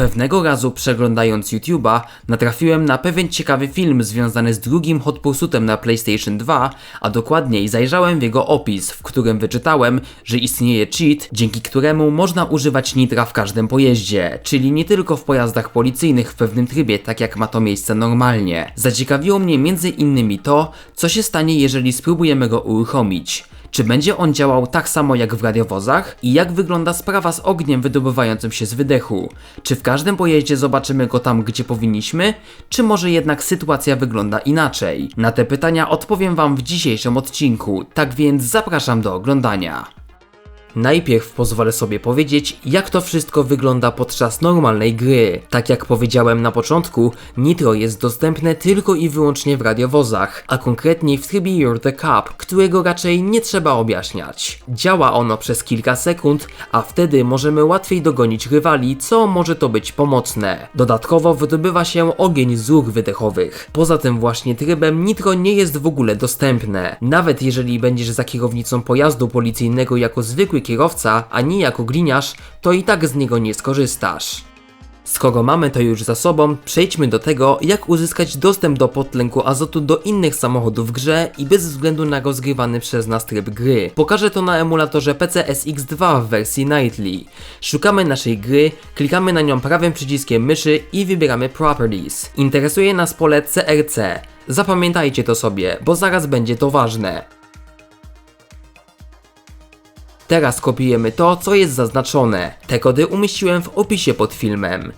Pewnego razu przeglądając YouTube'a natrafiłem na pewien ciekawy film związany z drugim Hot Pursuitem na PlayStation 2, a dokładniej zajrzałem w jego opis, w którym wyczytałem, że istnieje cheat, dzięki któremu można używać nitra w każdym pojeździe, czyli nie tylko w pojazdach policyjnych w pewnym trybie, tak jak ma to miejsce normalnie. Zaciekawiło mnie między innymi to, co się stanie jeżeli spróbujemy go uruchomić. Czy będzie on działał tak samo jak w radiowozach? I jak wygląda sprawa z ogniem wydobywającym się z wydechu? Czy w każdym pojeździe zobaczymy go tam, gdzie powinniśmy? Czy może jednak sytuacja wygląda inaczej? Na te pytania odpowiem Wam w dzisiejszym odcinku, tak więc zapraszam do oglądania. Najpierw pozwolę sobie powiedzieć, jak to wszystko wygląda podczas normalnej gry. Tak jak powiedziałem na początku, Nitro jest dostępne tylko i wyłącznie w radiowozach, a konkretniej w trybie You're the Cup, którego raczej nie trzeba objaśniać. Działa ono przez kilka sekund, a wtedy możemy łatwiej dogonić rywali, co może to być pomocne. Dodatkowo wydobywa się ogień z rur wydechowych. Poza tym właśnie trybem Nitro nie jest w ogóle dostępne. Nawet jeżeli będziesz za kierownicą pojazdu policyjnego jako zwykły kierowca, a nie jako gliniarz, to i tak z niego nie skorzystasz. Skoro mamy to już za sobą, przejdźmy do tego, jak uzyskać dostęp do podtlenku azotu do innych samochodów w grze i bez względu na rozgrywany przez nas tryb gry. Pokażę to na emulatorze PC SX2 w wersji Nightly. Szukamy naszej gry, klikamy na nią prawym przyciskiem myszy i wybieramy Properties. Interesuje nas pole CRC. Zapamiętajcie to sobie, bo zaraz będzie to ważne. Teraz kopiujemy to, co jest zaznaczone. Te kody umieściłem w opisie pod filmem.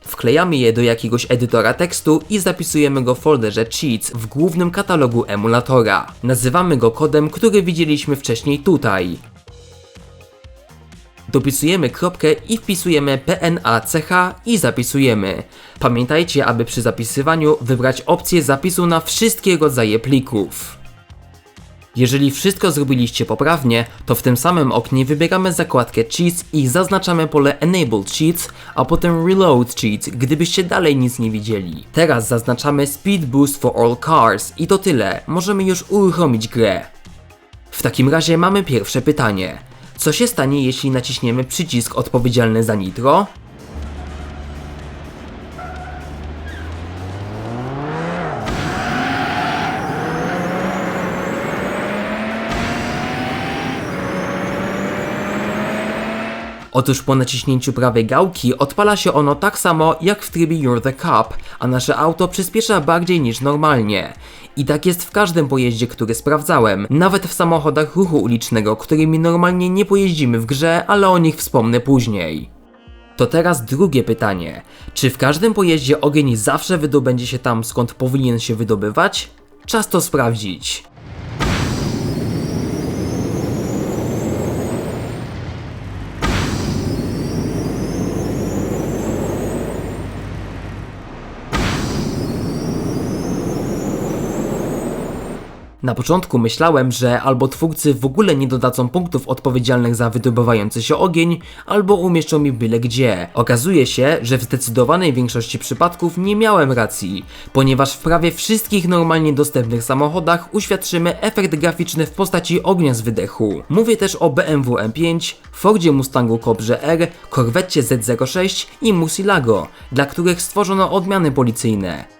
Wklejamy je do jakiegoś edytora tekstu i zapisujemy go w folderze Cheats w głównym katalogu emulatora. Nazywamy go kodem, który widzieliśmy wcześniej tutaj. Dopisujemy kropkę i wpisujemy PNACH i zapisujemy. Pamiętajcie, aby przy zapisywaniu wybrać opcję zapisu na wszystkie rodzaje plików. Jeżeli wszystko zrobiliście poprawnie, to w tym samym oknie wybieramy zakładkę Cheats i zaznaczamy pole Enable Cheats, a potem Reload Cheats, gdybyście dalej nic nie widzieli. Teraz zaznaczamy Speed Boost for All Cars i to tyle, możemy już uruchomić grę. W takim razie mamy pierwsze pytanie. Co się stanie, jeśli naciśniemy przycisk odpowiedzialny za nitro? Otóż po naciśnięciu prawej gałki odpala się ono tak samo jak w trybie You're the Cup, a nasze auto przyspiesza bardziej niż normalnie. I tak jest w każdym pojeździe, który sprawdzałem, nawet w samochodach ruchu ulicznego, którymi normalnie nie pojeździmy w grze, ale o nich wspomnę później. To teraz drugie pytanie. Czy w każdym pojeździe ogień zawsze wydobędzie się tam, skąd powinien się wydobywać? Czas to sprawdzić. Na początku myślałem, że albo twórcy w ogóle nie dodadzą punktów odpowiedzialnych za wydobywający się ogień, albo umieszczą mi byle gdzie. Okazuje się, że w zdecydowanej większości przypadków nie miałem racji, ponieważ w prawie wszystkich normalnie dostępnych samochodach uświadczymy efekt graficzny w postaci ognia z wydechu. Mówię też o BMW M5, Fordzie Mustangu Cobrze R, Corvette Z06 i Musilago, dla których stworzono odmiany policyjne.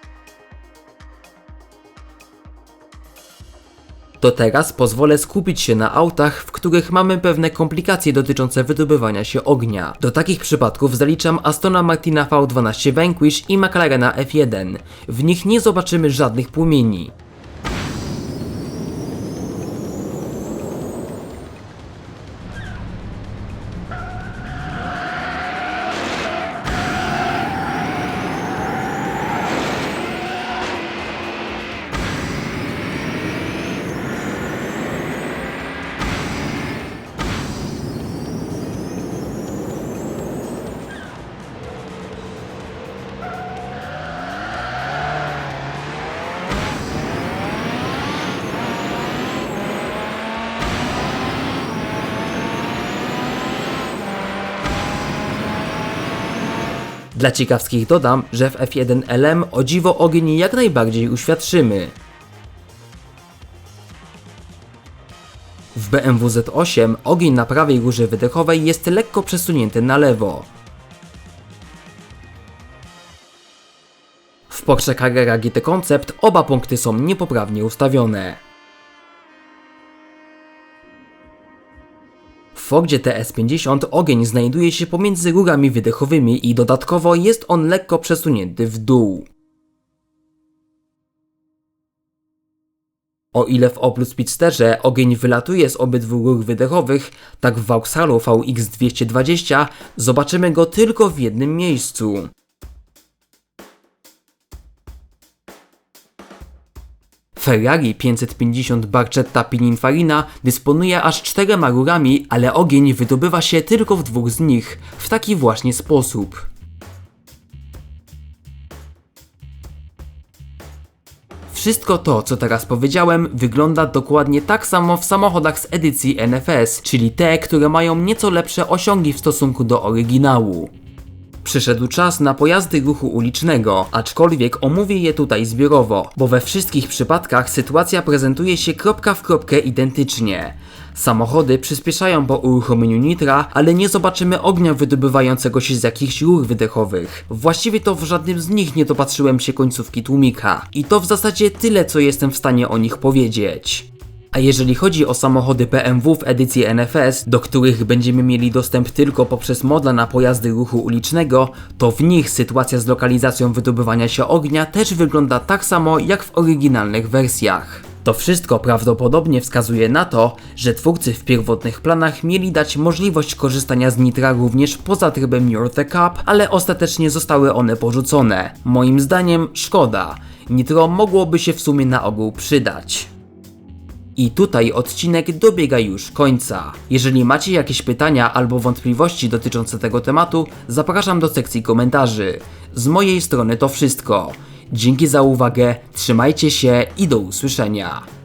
To teraz pozwolę skupić się na autach, w których mamy pewne komplikacje dotyczące wydobywania się ognia. Do takich przypadków zaliczam Astona Martina V12 Vanquish i McLarena F1. W nich nie zobaczymy żadnych płomieni. Dla ciekawskich dodam, że w F1LM o dziwo ogień jak najbardziej uświadczymy. W BMW Z8 ogień na prawej górze wydechowej jest lekko przesunięty na lewo. W Porsche Carrera GT Concept oba punkty są niepoprawnie ustawione. Fordzie TS50 ogień znajduje się pomiędzy rurami wydechowymi i dodatkowo jest on lekko przesunięty w dół. O ile w Opel Speedsterze ogień wylatuje z obydwu rur wydechowych, tak w Vauxhallu VX220 zobaczymy go tylko w jednym miejscu. Ferrari 550 Barchetta Pininfarina dysponuje aż czterema rurami, ale ogień wydobywa się tylko w dwóch z nich, w taki właśnie sposób. Wszystko to, co teraz powiedziałem, wygląda dokładnie tak samo w samochodach z edycji NFS, czyli te, które mają nieco lepsze osiągi w stosunku do oryginału. Przyszedł czas na pojazdy ruchu ulicznego, aczkolwiek omówię je tutaj zbiorowo, bo we wszystkich przypadkach sytuacja prezentuje się kropka w kropkę identycznie. Samochody przyspieszają po uruchomieniu nitra, ale nie zobaczymy ognia wydobywającego się z jakichś rur wydechowych. Właściwie to w żadnym z nich nie dopatrzyłem się końcówki tłumika. I to w zasadzie tyle, co jestem w stanie o nich powiedzieć. A jeżeli chodzi o samochody BMW w edycji NFS, do których będziemy mieli dostęp tylko poprzez modla na pojazdy ruchu ulicznego, to w nich sytuacja z lokalizacją wydobywania się ognia też wygląda tak samo jak w oryginalnych wersjach. To wszystko prawdopodobnie wskazuje na to, że twórcy w pierwotnych planach mieli dać możliwość korzystania z nitra również poza trybem You're the Cup, ale ostatecznie zostały one porzucone. Moim zdaniem szkoda. Nitro mogłoby się w sumie na ogół przydać. I tutaj odcinek dobiega już końca. Jeżeli macie jakieś pytania albo wątpliwości dotyczące tego tematu, zapraszam do sekcji komentarzy. Z mojej strony to wszystko. Dzięki za uwagę, trzymajcie się i do usłyszenia.